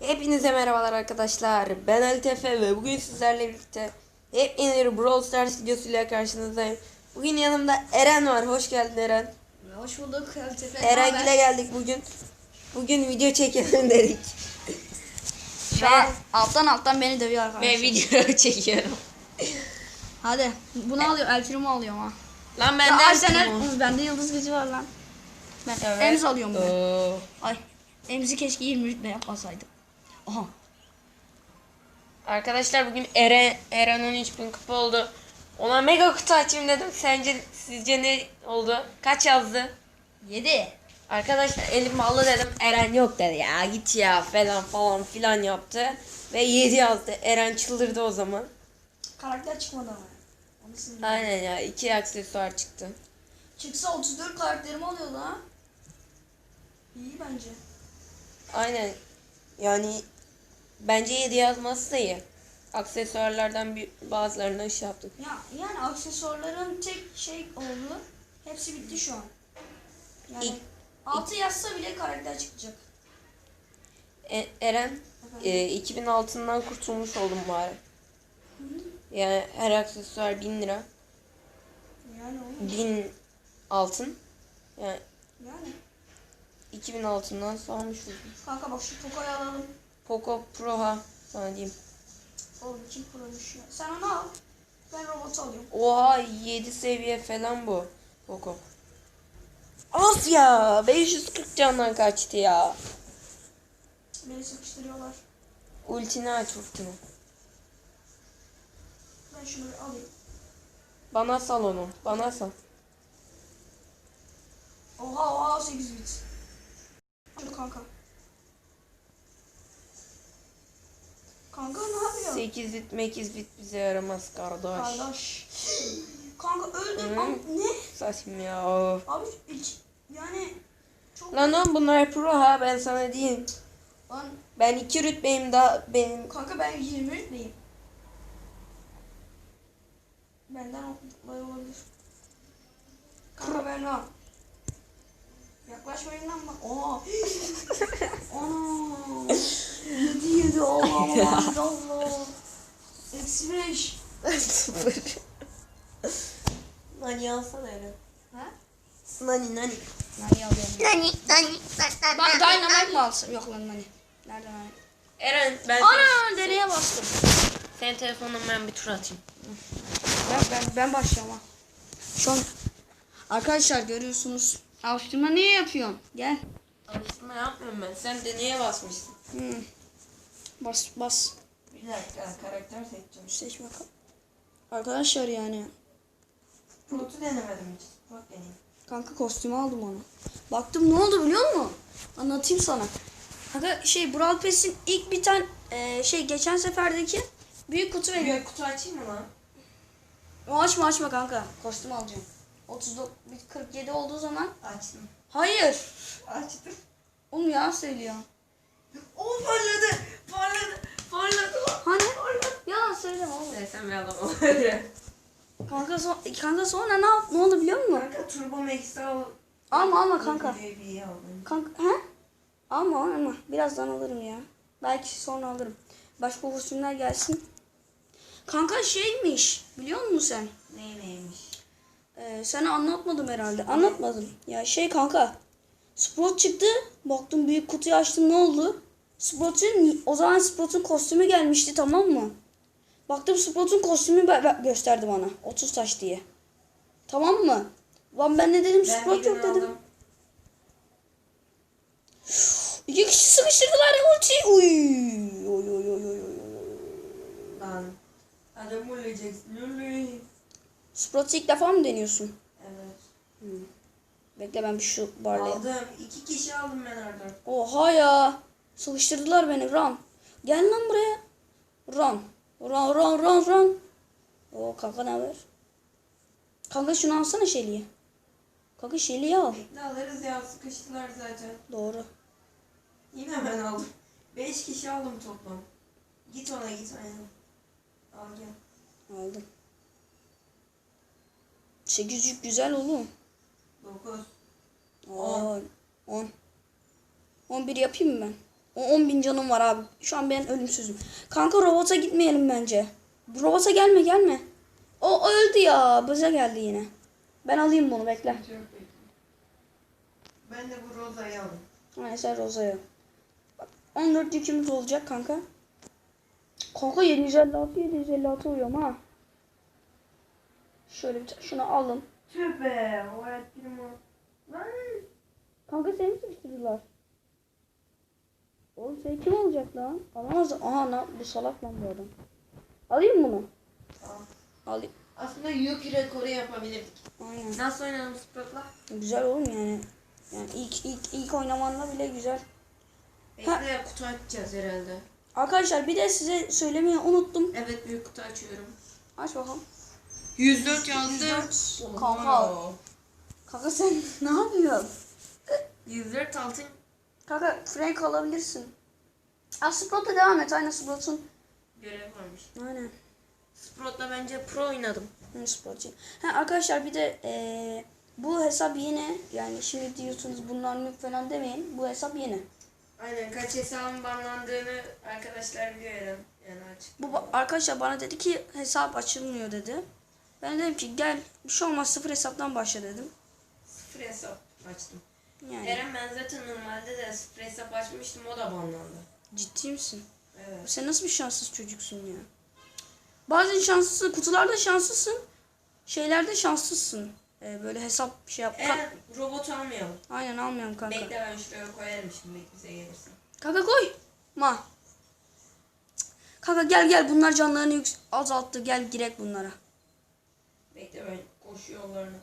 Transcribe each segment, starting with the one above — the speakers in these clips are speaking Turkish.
Hepinize merhabalar arkadaşlar. Ben Ali Tefe ve bugün sizlerle birlikte hep yeni bir Brawl Stars videosuyla karşınızdayım. Bugün yanımda Eren var. Hoş geldin Eren. Hoş bulduk. Tepe. Eren ile geldik bugün. Bugün video çekelim dedik. Şu an alttan alttan beni dövüyor arkadaşlar. Ve video çekiyorum. Hadi bunu alıyorum. El primo alıyorum ha. Lan Ya, benden ay, sen kim el- o? Oğlum, bende yıldız gücü var lan. Ben Evet. emz alıyorum ben. Oo. Ay. Emzi keşke 23 de yapmasaydım. Aha. Arkadaşlar bugün Eren Eren 13 bin kupa oldu. Ona mega kutu açayım dedim. Sence sizce ne oldu? Kaç yazdı? 7. Arkadaşlar elim allı dedim. Eren yok dedi ya git ya falan falan filan yaptı. Ve 7 yazdı. Eren çıldırdı o zaman. Karakter çıkmadı ama. Onu Aynen ya iki aksesuar çıktı. Çıksa 34 karakterimi alıyordu ha. İyi bence. Aynen yani bence 7 yazması da iyi. Aksesuarlardan bir bazılarını şey yaptık. Ya yani aksesuarların tek şey oldu. Hepsi bitti şu an. Yani İlk- 6 yazsa bile karakter çıkacak. E- Eren e, 2000 altından kurtulmuş oldum bari. Yani her aksesuar 1000 lira. Yani o. 1000 altın. Yani Yani. 2000 altından salmış oldum. Kanka bak şu Poco'yu alalım. Poco Pro ha sana diyeyim. Oğlum kim kurmuş ya? Sen onu al. Ben robotu alıyorum. Oha 7 seviye falan bu. Poco. Of ya 540 candan kaçtı ya. Beni sıkıştırıyorlar. Ultini aç ultini. Ben şunu bir alayım. Bana sal onu. Bana sal. Oha oha 8 bit. Şunu kanka. Kanka ne yapıyor? 8 bit 8 bit bize yaramaz kardeş. Kardeş. Kanka öldüm ama ne? Saçım ya. of. Abi hiç yani çok Lan oğlum bunlar pro ha ben sana diyeyim. lan Ben iki rütbeyim daha benim. kanka ben 20 miyim? Benden kolay olabilir. Kanka ben lan. Yaklaşmayın lan bak. Oo. Ana. Yedi yedi Allah Allah Allah. Eksi beş. Sıfır. Nani alsana öyle. Ha? Nani nani. Nani alıyorum. Nani nani. Bak Dynamite mi alsın? Yok lan Nani. Nereden Nani? Eren ben Ana dereye bastım. senin telefonun ben bir tur atayım. Ben, ben, ben başlıyorum ha. Şu an arkadaşlar görüyorsunuz. Alıştırma niye yapıyorsun? Gel. Alıştırma yapmıyorum ben. Sen de niye basmışsın? Hmm. Bas bas. Bir dakika karakter seçeceğim. Seç bakalım. Arkadaşlar yani. Protu denemedim hiç. Bak deneyim. Kanka kostümü aldım onu. Baktım ne oldu biliyor musun? Anlatayım sana. Kanka şey Brawl Pass'in ilk bir tane e, şey geçen seferdeki büyük kutu veriyor. Bir kutu açayım mı lan? O açma açma kanka. Kostüm alacağım. 39 47 olduğu zaman. Açtım. Hayır. Açtım. Oğlum ya söylüyor. O parladı. Parladı. Parladı. Hani? Yalan söyleme oğlum. Sen bir adam ol. Kanka, so kanka sonra ne yap ne oldu biliyor musun? Kanka Turbo al. Alma alma kanka. Kanka he? Alma alma. Birazdan alırım ya. Belki sonra alırım. Başka kostümler gelsin. Kanka şeymiş. Biliyor musun sen? Ne neymiş? Ee, sana anlatmadım herhalde. Anlatmadım. Ya şey kanka. Sprout çıktı. Baktım büyük kutuyu açtım ne oldu? Sprout'un o zaman Sprout'un kostümü gelmişti tamam mı? Baktım Sprout'un kostümü gösterdi bana. 30 taş diye. Tamam mı? Lan ben ne dedim? Ben Sprout yok dedim. aldım. İki kişi sıkıştırdılar ulti. Uy. Oy oy oy oy oy. Lan. Adam öleceksin. Lülü. Sprout'u ilk defa mı deniyorsun? Evet. Bekle ben bir şu barlayayım. Aldım. İki kişi aldım ben oradan. Oha ya. Sıkıştırdılar beni. Run. Gel lan buraya. Run. Run run run run. Oo kanka ne haber? Kanka şunu alsana Şeli'yi. Kanka Şeli'yi al. Ne alırız ya sıkıştılar zaten. Doğru. Yine ben aldım. Beş kişi aldım toplam. Git ona git aynen. Al gel. Aldım. 8 yük güzel oğlum. Dokuz. 10. 10. 11 yapayım mı ben? O 10 bin canım var abi. Şu an ben ölümsüzüm. Kanka robota gitmeyelim bence. Robota gelme gelme. O, o öldü ya. Bize geldi yine. Ben alayım bunu bekle. Ben de bu Roza'yı aldım. Aynen sen Roza'ya. Bak 14 yükümüz olacak kanka. Kanka 756 756 uyuyorum ha. Şöyle bir şunu alın. Tüh be. O etkilim o. Lan. Kanka seni mi sıkıştırdılar? Oğlum sen kim olacak lan? Alamaz. Aha lan bu salak lan bu adam. Alayım mı bunu. Tamam. Alayım. Aslında yük rekoru yapabilirdik. Aynen. Nasıl oynadın Sprout'la? Güzel oğlum yani. Yani ilk ilk ilk oynamanla bile güzel. Bekle kutu açacağız herhalde. Arkadaşlar bir de size söylemeyi unuttum. Evet büyük kutu açıyorum. Aç bakalım. 104 yazdı. 104. Kanka. Kanka sen ne yapıyorsun? 104 altın. Kanka Frank alabilirsin. Aa Sprout'a devam et. Aynen Sprout'un. Görev varmış. Aynen. Sprout'la bence pro oynadım. Hı, Sprout'un. Ha arkadaşlar bir de eee, bu hesap yeni. Yani şimdi diyorsunuz bunlar noob falan demeyin. Bu hesap yeni. Aynen kaç hesabın banlandığını arkadaşlar biliyor Eren. Yani açık. Bu ba- arkadaşlar bana dedi ki hesap açılmıyor dedi. Ben dedim ki gel bir şey olmaz sıfır hesaptan başla dedim. Sıfır hesap açtım. Yani Eren ben zaten normalde de sıfır hesap açmıştım o da banlandı. ciddi misin? Evet. Sen nasıl bir şanssız çocuksun ya? Bazen şanslısın, kutularda şanslısın, şeylerde şanslısın. Ee, böyle hesap şey yap. Eren robot almayalım. Aynen almıyorum kanka. Bekle ben şuraya koyarım şimdi bize gelirsin. Kanka koy. Ma. Kanka gel gel bunlar canlarını azalttı. Gel girek bunlara. Bekle ben koşu yollarını.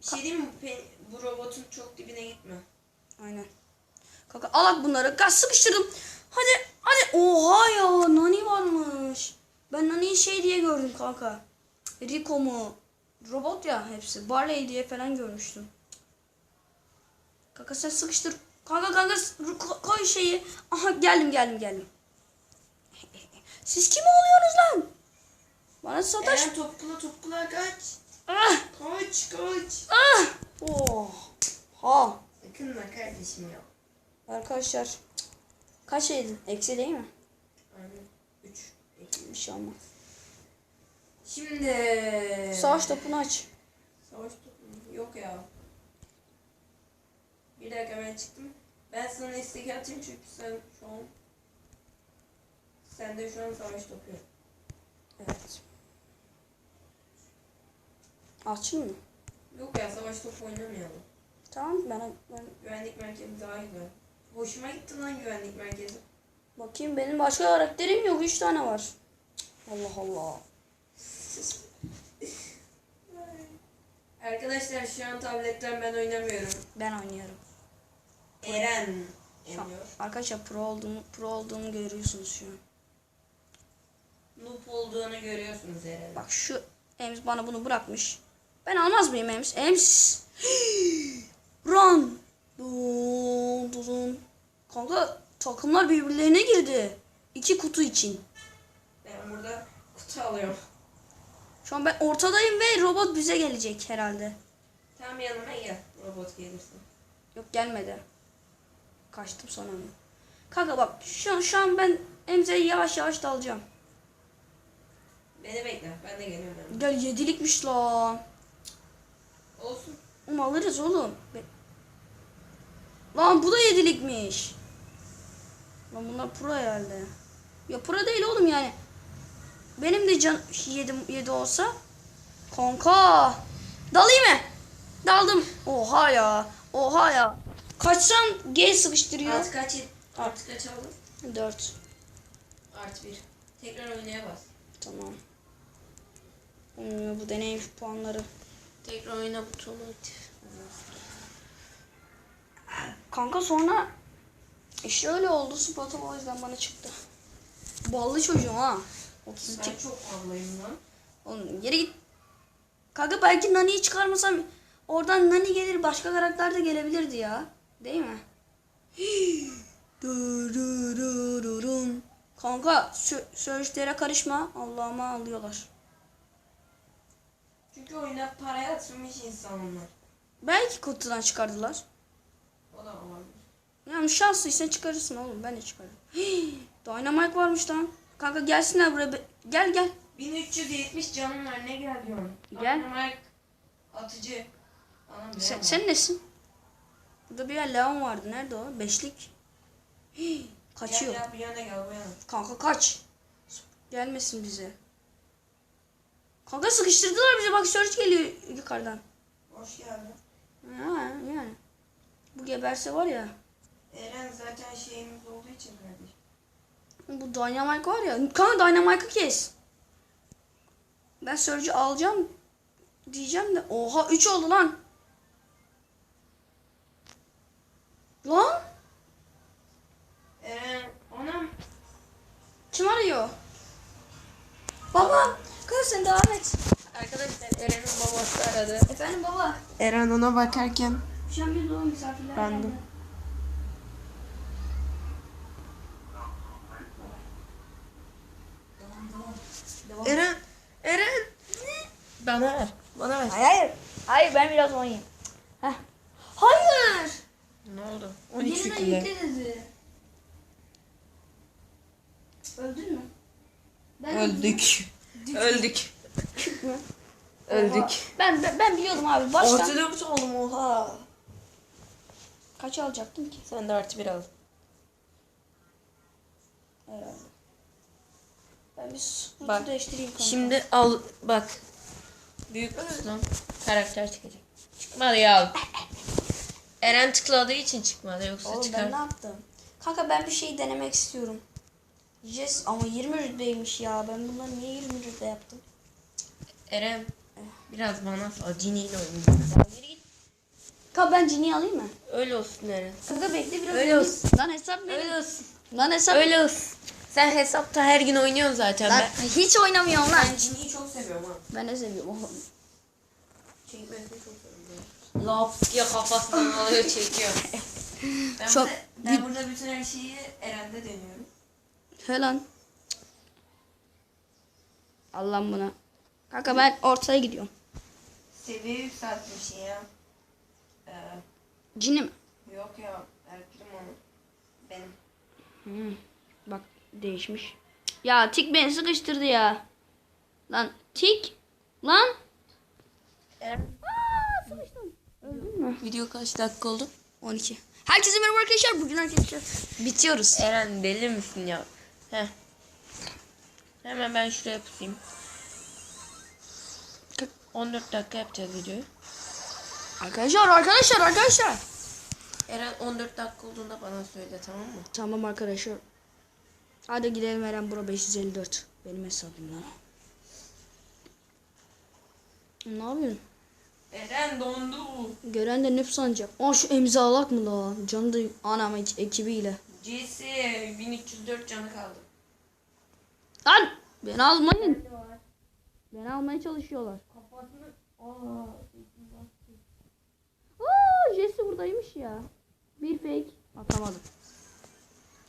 Bir şey diyeyim mi? Pe- bu robotun çok dibine gitme. Aynen. Kanka alak bunları. Gaz sıkıştırdım. Hadi hadi. Oha ya Nani varmış. Ben Nani'yi şey diye gördüm kanka. Rico mu? Robot ya hepsi. Barley diye falan görmüştüm. Kanka sen sıkıştır. Kanka kanka koy şeyi. Aha geldim geldim geldim. Siz kim oluyorsunuz lan? Bana sataş. Eren topkula topkula kaç. Ah, Kaç kaç. ah. Oh. Ha. Yakınma kardeşim ya. Arkadaşlar. Kaç şeydi? Eksi değil mi? Aynen. 3. Bir şey olmaz. Şimdi. Savaş topunu aç. Savaş topu mu? Yok ya. Bir dakika ben çıktım. Ben sana istek atayım çünkü sen şu an Sende şu an savaş topu yok. Evet. Açayım mı? Yok ya savaş topu oynamayalım. Tamam ben, ben Güvenlik merkezi daha güzel. Hoşuma gitti lan güvenlik merkezi. bakayım benim başka karakterim yok. Üç tane var. Allah Allah. Arkadaşlar şu an tabletten ben oynamıyorum. Ben oynuyorum. Eren oynuyor. arkadaşlar pro olduğumu, pro olduğumu görüyorsunuz şu an. Noob olduğunu görüyorsunuz Eren. Bak şu Ems bana bunu bırakmış. Ben almaz mıyım Ems? Ems. Run. Dun, dun, dun. Kanka takımlar birbirlerine girdi. İki kutu için. Ben burada kutu alıyorum. Şu an ben ortadayım ve robot bize gelecek herhalde. Tam yanıma gel. Robot gelirsin. Yok gelmedi. Kaçtım sonra. Kanka bak şu an, şu an ben Emze'yi yavaş yavaş dalacağım. Beni bekle. Ben de geliyorum. Gel yedilikmiş lan. Olsun. Oğlum alırız oğlum. Be- Lan bu da yedilikmiş. Lan bunlar pro herhalde. Ya pro değil oğlum yani. Benim de can yedi, yedi olsa. Kanka. Dalayım mı? Daldım. Oha ya. Oha ya. Kaçsam G sıkıştırıyor. Artı kaç? Artı kaç aldın? 4. Artı bir. Tekrar oynaya bas. Tamam. Hmm, bu deneyim puanları. Tekrar oyna butonu aktif. Kanka sonra işte öyle oldu. Spot'um o yüzden bana çıktı. Ballı çocuğum ha. 32. Ben çok fazlayım lan. Oğlum geri git. Kanka belki Nani'yi çıkarmasam oradan Nani gelir başka karakter de gelebilirdi ya. Değil mi? Kanka sö sözlere karışma. Allah'ıma alıyorlar. Çünkü oyuna para yatırmış insanlar. Belki kutudan çıkardılar. O da olabilir. Yani şanslıysan çıkarırsın oğlum. Ben de çıkarım. Dynamite varmış lan. Kanka gelsinler buraya. be- Gel gel. 1370 canım var ne gel diyorsun? Gel. Dynamite atıcı. Anam Sen, beğenmem. sen nesin? Burada bir yer Leon vardı. Nerede o? Beşlik. Hii, Kaçıyor. Gel bu yana gel bu yana. Kanka kaç. Gelmesin bize. Kanka sıkıştırdılar bizi. Bak search geliyor yukarıdan. Hoş geldin. Ha, yani. Bu geberse var ya. Eren zaten şeyimiz olduğu için kardeşim. Bu Dynamite var ya. Kanka Dynamite'ı kes. Ben Surge'ü alacağım diyeceğim de. Oha 3 oldu lan. Lan Eren anam kim arıyor? Baba. Kız sen devam et. arkadaşlar Eren'in babası aradı. Efendim baba. Eren ona bakarken Şu an bir doğum misafirler Ben de. geldi. Eren Eren bana ver. Bana ver. Hayır hayır. Hayır ben biraz oynayayım. Heh. Hayır. Ne oldu? 13 Yeniden yükle. yükle dedi. Öldün mü? Ben Öldük. Öldük. mü? Öldük. Oha. Ben, ben ben biliyordum abi baştan. Orta dört oğlum oha. Kaç alacaktım ki? Sen de artı bir al. Herhalde. Ben bir Bak, değiştireyim kanka. Şimdi al bak. Büyük kutudan karakter çıkacak. Çıkmadı ya. Eren tıkladığı için çıkmadı yoksa Oğlum çıkar. ben ne yaptım? Kanka ben bir şey denemek istiyorum. Yes ama 20 rütbeymiş ya. Ben bunları niye 20 rütbe yaptım? Eren biraz bana sal. Ciniyle oynayacağız. Al geri git. Kanka ben Cini alayım mı? Öyle olsun Eren. Kanka bekle biraz. Öyle olsun. Lan hesap benim. Öyle olsun. Lan hesap. Öyle olsun. Sen hesapta her gün oynuyorsun zaten. Lan Ben, hiç oynamıyorum lan. ben Cini'yi çok seviyorum ha. Ben de seviyorum oğlum. Çekmesini çok seviyorum. Laf diye kafasından alıyor çekiyor. Ben, Çok- burada, ben burada bütün her şeyi Eren'de deniyorum. He lan. Allah'ım buna. Kanka ben ortaya gidiyorum. Seviye yükseltmiş ya. Ee, Cini mi? yok ya. Erklim onu. Benim. Hmm. Bak değişmiş. Ya tik beni sıkıştırdı ya. Lan tik. Lan. Eren. Aa, sıkıştım. Öldün mü? Video kaç dakika oldu? 12. Herkese merhaba arkadaşlar. Bugün arkadaşlar bitiyoruz. Eren deli misin ya? Heh. Hemen ben şuraya pusayım. 14 dakika yapacağız videoyu. Arkadaşlar arkadaşlar arkadaşlar. Eren 14 dakika olduğunda bana söyle tamam mı? Tamam arkadaşlar. Hadi gidelim Eren bura 554. Benim hesabım lan. Ne yapıyorsun? Eren dondu. Gören de nüp sanacak. Aa şu imzalak mı la? Canı da anam ek- ekibiyle. GC 1304 canı kaldı. Lan! Beni almayın. Beni almaya çalışıyorlar. Kafasını... Aa. Aa, Jesse buradaymış ya. Bir fake. Atamadım.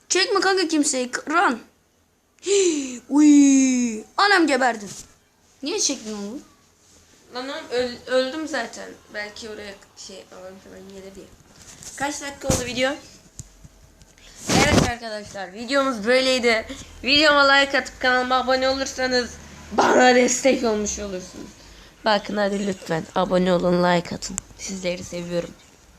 Çekme kanka kimseyi. Run. Hii, Uy. Anam geberdi. Niye çektin onu? Lan oğlum öl- öldüm zaten. Belki oraya şey alalım hemen gelir diye. Kaç dakika oldu video? Evet arkadaşlar videomuz böyleydi. Videoma like atıp kanalıma abone olursanız bana destek olmuş olursunuz. Bakın hadi lütfen abone olun like atın. Sizleri seviyorum.